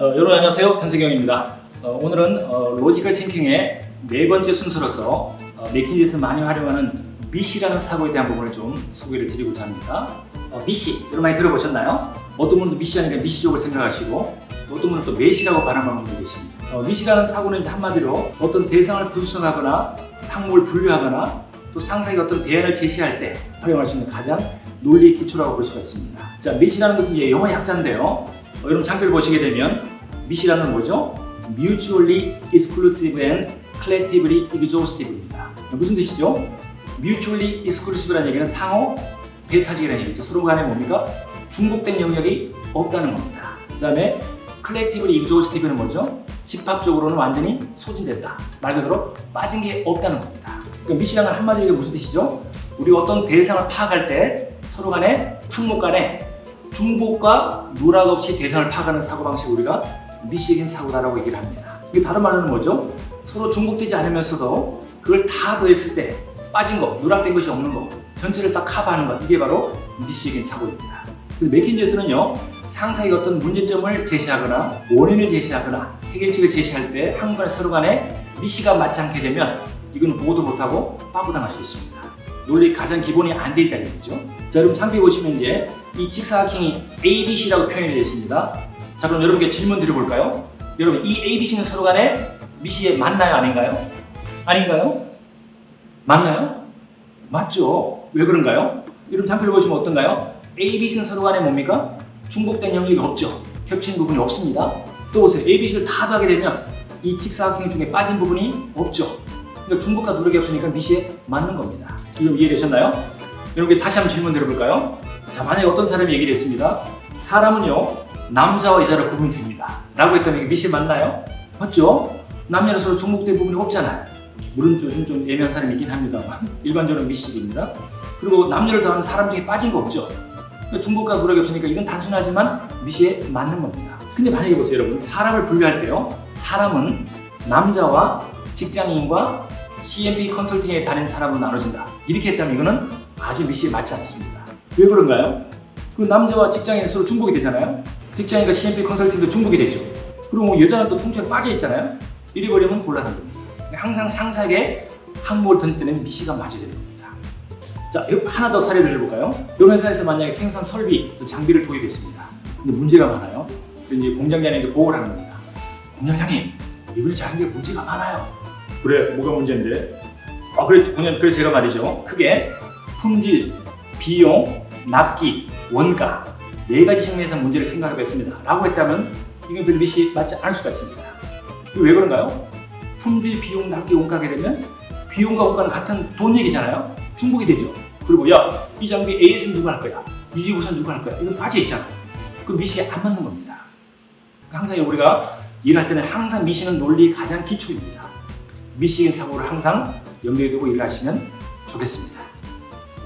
어, 여러분 안녕하세요 변세경입니다. 어, 오늘은 어, 로지컬 싱킹의 네 번째 순서로서 어, 맥킨지에서 많이 활용하는 미시라는 사고에 대한 부분을 좀 소개를 드리고자 합니다. 어, 미시 여러분 많이 들어보셨나요? 어떤 분은 미시 하니까 미시족을 생각하시고 또 어떤 분은 또 메시라고 발음하는 분도 계십니다. 어, 미시라는 사고는 이제 한마디로 어떤 대상을 불수성하거나 항목을 분류하거나 또 상사에게 어떤 대안을 제시할 때 활용할 수 있는 가장 논리의 기초라고 볼 수가 있습니다. 자, 미시라는 것은 이제 영어의 약자인데요. 어, 여러분 장표를 보시게 되면 미시라는 뭐죠? Mutually Exclusive and Collectively Exhaustive입니다. 무슨 뜻이죠? Mutually Exclusive라는 얘기는 상호 배타적이라는 얘기죠. 서로 간에 뭡니까? 중복된 영역이 없다는 겁니다. 그 다음에 Collectively Exhaustive는 뭐죠? 집합적으로는 완전히 소진됐다. 말 그대로 빠진 게 없다는 겁니다. 그러니까 미시라는 한마디로 무슨 뜻이죠? 우리가 어떤 대상을 파악할 때 서로 간에 항목 간에 중복과 누락 없이 대상을 파악하는 사고방식을 우리가 미시적인 사고다라고 얘기를 합니다. 이게 다른 말로는 뭐죠? 서로 중복되지 않으면서도 그걸 다 더했을 때 빠진 거, 누락된 것이 없는 거, 전체를 다 커버하는 것, 이게 바로 미시적인 사고입니다. 맥킨지에서는요, 상사에게 어떤 문제점을 제시하거나 원인을 제시하거나 해결책을 제시할 때 한간에 서로 간에 미시가 맞지 않게 되면 이건 보고도 못하고 빠부당할 수 있습니다. 논리 가장 기본이 안 돼 있다는 얘기죠. 자, 여러분 상표에 보시면 이제 이 직사각형이 ABC라고 표현이 되어 있습니다. 자, 그럼 여러분께 질문 드려볼까요? 여러분, 이 ABC는 서로 간에 미시에 맞나요? 아닌가요? 아닌가요? 맞나요? 맞죠. 왜 그런가요? 여러분 상표를 보시면 어떤가요? ABC는 서로 간에 뭡니까? 중복된 영역이 없죠. 겹치는 부분이 없습니다. 또 보세요. ABC를 다 더하게 되면 이 직사각형 중에 빠진 부분이 없죠. 그러니까 중복과 누락이 없으니까 미시에 맞는 겁니다. 이럼 이해되셨나요? 여러분 다시 한번 질문 드려볼까요? 자, 만약에 어떤 사람이 얘기를 했습니다. 사람은요, 남자와 여자로 구분이 됩니다. 라고 했다면 이게 미시 맞나요? 맞죠? 남녀는 서로 중복된 부분이 없잖아요. 물론 좀 예민한 사람이 있긴 합니다만 일반적으로 미시입니다. 그리고 남녀를 더하면 사람 중에 빠진 거 없죠. 그러니까 중복과 누락이 없으니까 이건 단순하지만 미시에 맞는 겁니다. 근데 만약에 보세요 여러분 사람을 분류할 때요 사람은 남자와 직장인과 CMP 컨설팅에 다닌 사람으로 나눠진다 이렇게 했다면 이거는 아주 미시에 맞지 않습니다. 왜 그런가요? 그 남자와 직장인이 서로 중복이 되잖아요. 직장인과 CMP 컨설팅도 중복이 되죠. 그리고 뭐 여자는 또 통째로 빠져 있잖아요. 이래 버리면 곤란한 겁니다. 항상 상사에게 항목을 던질 때는 미시가 맞아야 되는 겁니다. 자, 하나 더 사례를 해볼까요? 이런 회사에서 만약에 생산 설비, 또 장비를 도입했습니다. 근데 문제가 많아요. 이제 공장장에게 보고를 하는 겁니다. 공장장님, 이번에 작은 게 문제가 많아요. 그래, 뭐가 문제인데? 아, 그래, 공장, 그래 제가 말이죠. 크게 품질, 비용, 납기, 원가 네 가지 측면에서 문제를 생각해봤습니다. 라고 했다면 이건 미시 맞지 않을 수가 있습니다. 이거 왜 그런가요? 품질, 비용, 납기, 원가게 되면 비용과 원가는 같은 돈 얘기잖아요. 중복이 되죠. 그리고 야, 이 장비 AS는 누가 할 거야? 이 지구선 누가 할 거야? 이건 빠져 있잖아. 그 미시에 안 맞는 겁니다. 항상 우리가 일할 때는 항상 미시는 논리의 가장 기초입니다. 미시인 사고를 항상 염두에 두고 일하시면 좋겠습니다.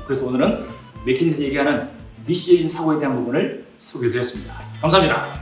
그래서 오늘은 맥킨지 얘기하는 미시적인 사고에 대한 부분을 소개해 드렸습니다. 감사합니다.